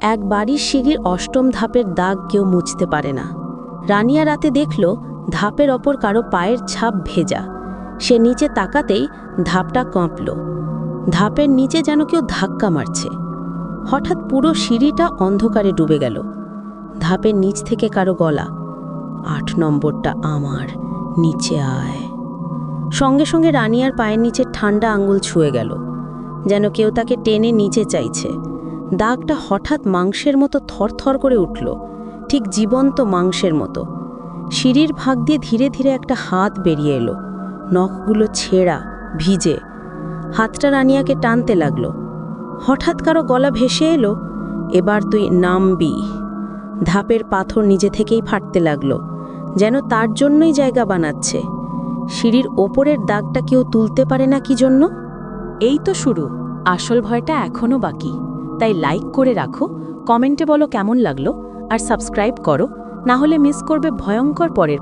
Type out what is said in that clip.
এক বাড়ির সিঁড়ির অষ্টম ধাপের দাগ কেউ মুছতে পারে না। রানিয়া রাতে দেখল, ধাপের ওপর কারও পায়ের ছাপ ভেজা। সে নিচে তাকাতেই ধাপটা কাঁপল। ধাপের নিচে যেন কেউ ধাক্কা মারছে। হঠাৎ পুরো সিঁড়িটা অন্ধকারে ডুবে গেল। ধাপের নিচ থেকে কারও গলা, আট নম্বরটা আমার, নিচে আয়। সঙ্গে সঙ্গে রানিয়ার পায়ের নিচে ঠান্ডা আঙুল ছুঁয়ে গেল, যেন কেউ তাকে টেনে নিচে চাইছে। দাগটা হঠাৎ মাংসের মতো থরথর করে উঠল, ঠিক জীবন্ত মাংসের মতো। সিঁড়ির ভাগ দিয়ে ধীরে ধীরে একটা হাত বেরিয়ে এলো, নখগুলো ছেঁড়া, ভিজে। হাতটা রানিয়াকে টানতে লাগল। হঠাৎ কারও গলা ভেসে এলো, এবার তুই নামবি। ধাপের পাথর নিজে থেকেই ফাটতে লাগল, যেন তার জন্যই জায়গা বানাচ্ছে। সিঁড়ির ওপরের দাগটা কেউ তুলতে পারে না কি জন্য? এই তো শুরু, আসল ভয়টা এখনও বাকি। তাই লাইক করে রাখো, কমেন্টে বলো কেমন লাগল, আর সাবস্ক্রাইব করো, না হলে মিস করবে ভয়ঙ্কর পরের